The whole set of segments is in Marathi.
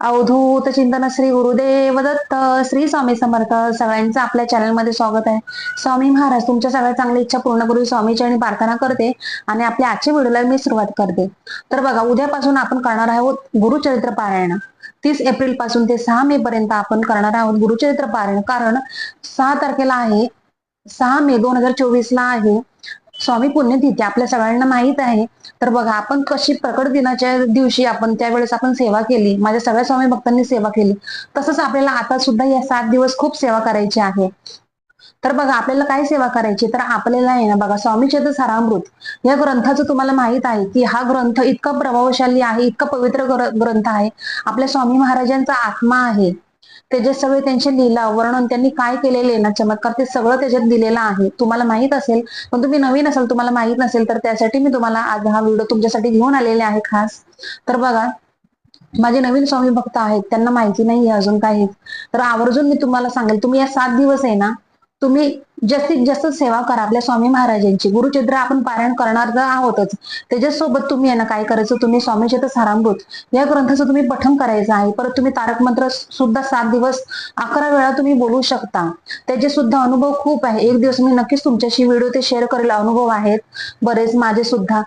अवधूत चिंतन श्री गुरुदेव दत्त श्री स्वामी समर्थ सगळ्यांचं आपल्या चॅनलमध्ये स्वागत आहे. स्वामी महाराज तुमच्या सगळ्या चांगल्या इच्छा पूर्ण करून स्वामीची आणि प्रार्थना करते आणि आपल्या आजच्या व्हिडिओला मी सुरुवात करते. तर बघा उद्यापासून आपण करणार आहोत गुरुचरित्र पारायण. तीस एप्रिलपासून ते सहा मे पर्यंत आपण करणार आहोत गुरुचरित्र पारायण. कारण सहा तारखेला आहे सहा मे दोन हजार चोवीस ला आहे. स्वामी पुण्यतिथी आपल्या सगळ्यांना माहीत आहे. तर बघा आपण कशी प्रकट दिनाच्या दिवशी आपण त्यावेळेस आपण सेवा केली माझ्या सगळ्या स्वामी भक्तांनी सेवा केली तसंच आपल्याला आता सुद्धा या सात दिवस खूप सेवा करायची आहे. तर बघा आपल्याला काय सेवा करायची? तर आपल्याला आहे ना बघा स्वामी चेत सारामृत या ग्रंथाचं तुम्हाला माहीत आहे की हा ग्रंथ इतका प्रभावशाली आहे इतका पवित्र ग्रंथ आहे. आपल्या स्वामी महाराजांचा आत्मा आहे. त्याचे सगळे त्यांचे लीला वर्णन त्यांनी काय केलेले ना? चमत्कार ते सगळं त्याच्यात दिलेलं आहे. तुम्हाला माहीत असेल पण तुम्ही नवीन असाल तुम्हाला माहीत नसेल तर त्यासाठी मी तुम्हाला आज हा व्हिडिओ तुमच्यासाठी घेऊन आलेले आहे खास. तर बघा माझे नवीन स्वामी भक्त आहेत त्यांना माहिती नाही अजून काही तर आवर्जून मी तुम्हाला सांगेल तुम्ही या सात दिवस आहे ना तुम्ही जास्तीत जास्त सेवा करा आपल्या स्वामी महाराजांची. गुरुचित्र आपण पारायण करणार तर आहोतच. त्याच्यासोबत तुम्ही यांना ना काय करायचं? तुम्ही स्वामीचे सारामृत. या ग्रंथाचं तुम्ही पठन करायचं आहे. परत तुम्ही तारक मंत्र सुद्धा सात दिवस अकरा वेळा तुम्ही बोलू शकता. त्याचे सुद्धा अनुभव खूप आहे. एक दिवस मी नक्कीच तुमच्याशी व्हिडिओ ते शेअर करेल. अनुभव आहेत बरेच माझे सुद्धा.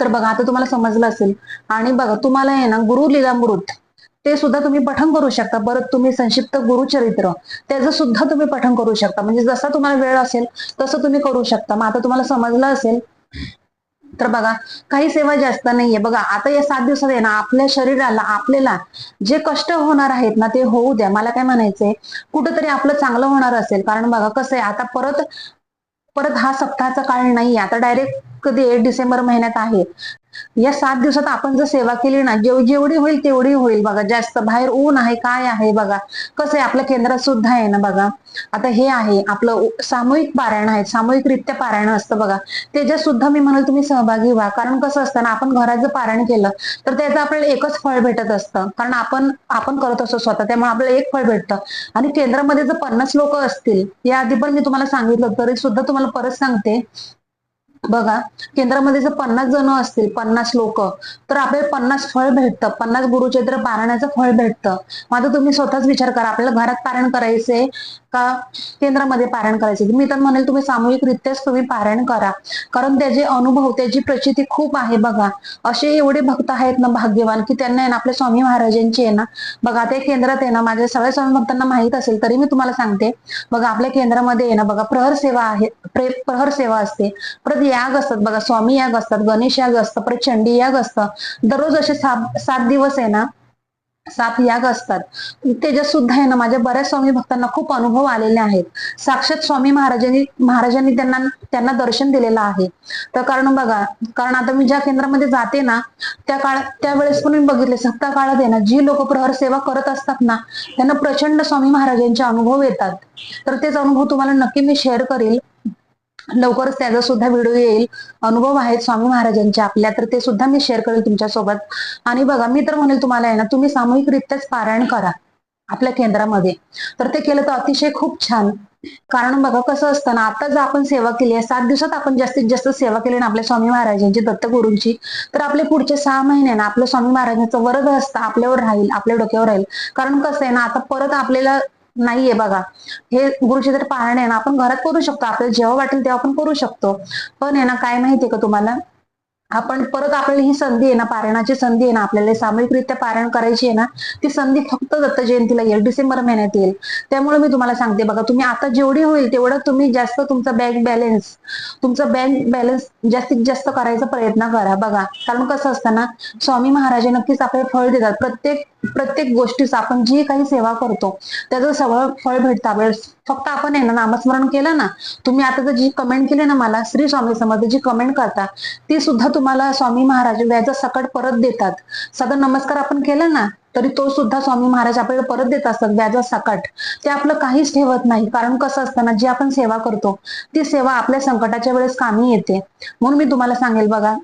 तर बघा आता तुम्हाला समजलं असेल. आणि बघा तुम्हाला आहे ना गुरु लीलामृत. ते सुद्धा तुम्ही पठन करू शकता. परत तुम्ही संक्षिप्त गुरुचरित्र त्याचं सुद्धा तुम्ही पठन करू शकता. म्हणजे जसा तुम्हाला वेळ असेल तसं तुम्ही करू शकता. मग आता तुम्हाला समजलं असेल तर बघा काही सेवा जास्त नाहीये. बघा आता या सात दिवसात आहे ना आपल्या शरीराला आपल्याला जे कष्ट होणार आहेत ना ते होऊ द्या. मला काय म्हणायचंय कुठंतरी आपलं चांगलं होणार असेल. कारण बघा कसं आहे आता परत परत हा सप्ताहाचा काळ नाहीये. आता डायरेक्ट कधी डिसेंबर महिन्यात आहे. या सात दिवसात आपण जर सेवा केली ना जेव जेवढी होईल तेवढी होईल बघा. जास्त बाहेर ऊन आहे काय आहे बघा. कसं आहे आपल्या केंद्रात सुद्धा आहे ना बघा. आता हे आहे आपलं सामूहिक पारायण आहे. सामूहिकरित्या पारायण असतं बघा. त्याच्यात सुद्धा मी म्हणाल तुम्ही सहभागी व्हा. कारण कसं असतं ना आपण घरात जर पारायण केलं तर त्याचं आपल्याला एकच फळ भेटत असतं. कारण आपण आपण करत असतो स्वतः. त्यामुळे आपल्याला एक फळ भेटतं. आणि केंद्रामध्ये जर पन्नास लोक असतील या आधी पण मी तुम्हाला सांगितलं तरी सुद्धा तुम्हाला परत सांगते. बघा केंद्रामध्ये जर पन्नास जण असतील पन्नास लोक तर आपल्याला पन्नास फळ भेटतं. पन्नास गुरुचेत्र पारण्याचं फळ भेटतं. मग आता तुम्ही स्वतःच विचार करा. आपल्याला घरात पारायण करायचंय का? केंद्रामध्ये पारायण करायचं मी तर म्हणेल तुम्ही सामूहिकरित्याच तुम्ही पारायण करा. कारण त्याचे अनुभव त्याची प्रचिती खूप आहे बघा. असे एवढे भक्त आहेत ना भाग्यवान की त्यांना आहे ना आपल्या स्वामी महाराजांची आहे ना बघा ते केंद्रात आहे ना माझ्या सगळ्या स्वामी भक्तांना माहीत असेल तरी मी तुम्हाला सांगते. बघा आपल्या केंद्रामध्ये आहे ना बघा प्रहर सेवा आहे प्रहर सेवा असते. परत याग असतात बघा स्वामी याग असतात गणेश याग असतं परत चंडी याग असतं. दररोज असे सात सात दिवस आहे ना सात याग असतात. त्याच्यात सुद्धा आहे ना माझ्या बऱ्याच स्वामी भक्तांना खूप अनुभव आलेले आहेत. साक्षात स्वामी महाराजांनी महाराजांनी त्यांना त्यांना दर्शन दिलेलं आहे. तर कारण बघा कारण आता मी ज्या केंद्रामध्ये जाते ना त्या काळ त्यावेळेस पण मी बघितले सत्ता काळात आहे ना जी लोक प्रहर सेवा करत असतात ना त्यांना प्रचंड स्वामी महाराजांचे अनुभव येतात. तर तेच अनुभव तुम्हाला नक्की मी शेअर करेल. लवकरच त्याचा सुद्धा व्हिडिओ येईल. अनुभव आहेत स्वामी महाराजांचे आपल्या तर ते सुद्धा मी शेअर करेल तुमच्यासोबत. आणि बघा मी तर म्हणेल तुम्हाला आहे ना तुम्ही सामूहिकरित्याच पारायण करा आपल्या केंद्रामध्ये. तर ते केलं तर अतिशय खूप छान. कारण बघा कसं असतं ना आता जर आपण सेवा केली आहे सात दिवसात आपण जास्तीत जास्त सेवा केली ना आपल्या स्वामी महाराजांची दत्तगुरूंची तर आपले पुढचे सहा महिने ना आपलं स्वामी महाराजांचं वरद असतं आपल्यावर राहील आपल्या डोक्यावर राहील. कारण कसं आहे ना आता परत आपल्याला नाहीये बघा. हे गुरुचित्र पारायण आहे ना आपण घरात करू शकतो. आपल्याला जेव्हा वाटेल तेव्हा आपण करू शकतो. पण आहे ना काय माहितीये का तुम्हाला? आपण परत आपल्याला ही संधी आहे ना पारणाची संधी आहे ना आपल्याला सामूहिकरित्या पारण करायची आहे ना ती संधी फक्त दत्त जयंतीला येईल डिसेंबर महिन्यात येईल. त्यामुळे मी तुम्हाला सांगते बघा तुम्ही आता जेवढी होईल तेवढं तुम्ही जास्त तुमचा बँक बॅलन्स तुमचा बँक बॅलन्स जास्तीत जास्त करायचा प्रयत्न करा बघा. कारण कसं असतं ना स्वामी महाराज नक्कीच आपले फळ देतात. प्रत्येक प्रत्येक गोष्टीचा आपण जी काही सेवा करतो त्याचं सगळं फळ भेटतं आपल्याला. फक्त आपण आहे ना नामस्मरण केलं ना तुम्ही आता जी कमेंट केली ना मला श्री स्वामी समर्थ जी कमेंट करता ती सुद्धा तुम्हाला स्वामी महाराज व्याज सकट परत देतात. साधा नमस्कार आपण केलं ना तरी तो सुद्धा स्वामी महाराज आपल्याला परत देत असतात व्याज सकट. ते आपलं काहीच ठेवत नाही कारण कसं असतं ना जी आपण सेवा करतो ती सेवा आपल्या संकटाच्या वेळेस कामी येते. म्हणून मी तुम्हाला सांगेल बघा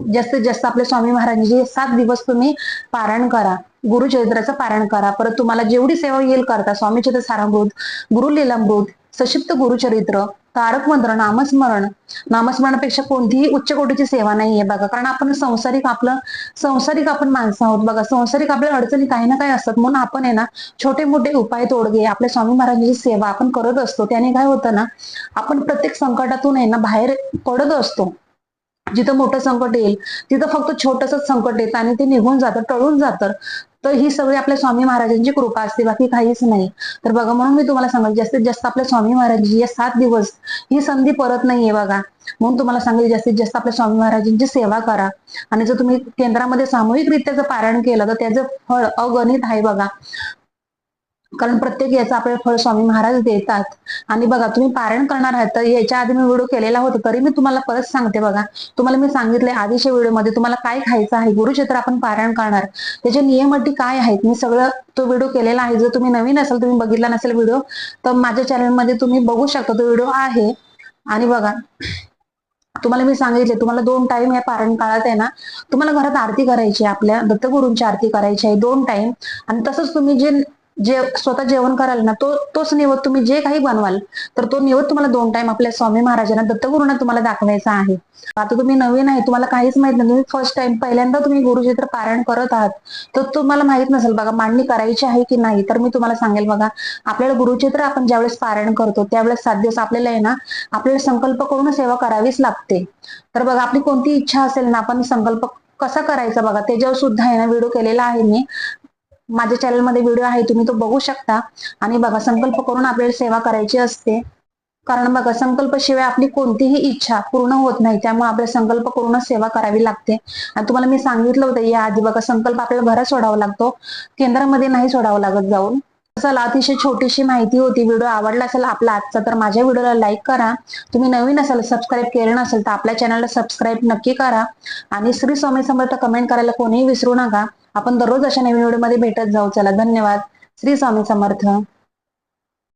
जास्तीत जास्त आपले स्वामी महाराजांचे सात दिवस तुम्ही पारायण करा. गुरुचरित्राचं पारायण करा. परत तुम्हाला जेवढी सेवा येईल करता स्वामीचित सारामृत गुरुलीलामृत सशिप्त गुरुचरित्र तारक मंत्र नामस्मरण नामस्मरणापेक्षा कोणतीही उच्च कोटीची सेवा नाहीये बघा. कारण आपण संसारिक आपलं संसारिक आपण माणसं आहोत बघा. संसारिक आपल्या अडचणी काही ना काही असतात. म्हणून आपण आहे ना छोटे मोठे उपाय तोडगे. आपल्या स्वामी महाराजांची सेवा आपण करत असतो. त्याने काय होतं ना आपण प्रत्येक संकटातून आहे ना बाहेर पडत असतो. जिथं मोठं संकट येईल तिथं फक्त छोटस संकट येतं आणि ते निघून जातं टळून जातं. तर ही सगळी आपल्या स्वामी महाराजांची कृपा असते बाकी काहीच नाही. तर बघा म्हणून मी तुम्हाला सांगेल जास्तीत जास्त आपल्या स्वामी महाराजांची या सात दिवस ही संधी परत नाहीये बघा. म्हणून तुम्हाला सांगेल जास्तीत जास्त आपल्या स्वामी महाराजांची सेवा करा. आणि जर तुम्ही केंद्रामध्ये सामूहिकरित्या जर पारायण केलं तर त्याचं फळ अगणित आहे बघा. कारण प्रत्येक याचं आपल्याला फळ स्वामी महाराज देतात. आणि बघा तुम्ही पारायण करणार आहात तर याच्या आधी मी व्हिडिओ केलेला होता तरी मी तुम्हाला परत सांगते बघा. तुम्हाला मी सांगितलंय आधीच्या व्हिडिओमध्ये तुम्हाला काय खायचं आहे गुरुक्षेत्र आपण पारायण करणार. त्याचे नियम अटी काय आहेत? मी सगळं तो व्हिडिओ केलेला आहे. जर तुम्ही नवीन असाल तुम्ही बघितला नसेल व्हिडिओ तर माझ्या चॅनलमध्ये तुम्ही बघू शकता तो व्हिडिओ आहे. आणि बघा तुम्हाला मी सांगितले तुम्हाला दोन टाइम या पारण काळात आहे ना तुम्हाला घरात आरती करायची आहे आपल्या दत्तगुरूंची आरती करायची आहे दोन टाइम आणि तसंच तुम्ही जे जे स्वतः जेवण कराल ना तो तोच निवद तुम्ही जे काही बनवाल तर तो निवद तुम्हाला दोन टाइम आपल्या स्वामी महाराजांना दत्तगुरूंना तुम्हाला दाखवायचा आहे. आता तुम्ही नवीन आहे तुम्हाला काहीच माहीत नाही तुम्ही फर्स्ट टाइम पहिल्यांदा तुम्ही गुरुचित्र पारायण करत आहात तर तुम्हाला माहीत नसेल बघा मांडणी करायची आहे की नाही तर मी तुम्हाला सांगेल बघा आपल्याला गुरुचित्र आपण ज्यावेळेस पारायण करतो त्यावेळेस सात दिवस आपल्याला आहे ना आपल्याला संकल्प करून सेवा करावीच लागते. तर बघा आपली कोणती इच्छा असेल ना आपण संकल्प कसा करायचा बघा त्याच्यावर सुद्धा आहे ना व्हिडिओ केलेला आहे मी. माझ्या चॅनलमध्ये व्हिडिओ आहे तुम्ही तो बघू शकता. आणि बघा संकल्प करून आपल्याला सेवा करायची असते. कारण बघा संकल्पशिवाय आपली कोणतीही इच्छा पूर्ण होत नाही. त्यामुळे आपल्या संकल्प करूनच सेवा करावी लागते. आणि तुम्हाला मी सांगितलं होतं या आधी बघा संकल्प आपल्याला घरात सोडावा लागतो. केंद्रामध्ये नाही सोडावा लागत जाऊन. चला अतिशय छोटीशी माहिती होती व्हिडिओ आवडला असेल आपला आजचा तर माझ्या व्हिडिओला लाईक करा. तुम्ही नवीन असाल सबस्क्राईब केलं नसेल तर आपल्या चॅनलला सबस्क्राईब नक्की करा. आणि श्री स्वामी समर्थ कमेंट करायला कोणीही विसरू नका. आपण दररोज अशा नवीन व्हिडिओमध्ये भेटत जाऊ. चला धन्यवाद. श्री स्वामी समर्थ.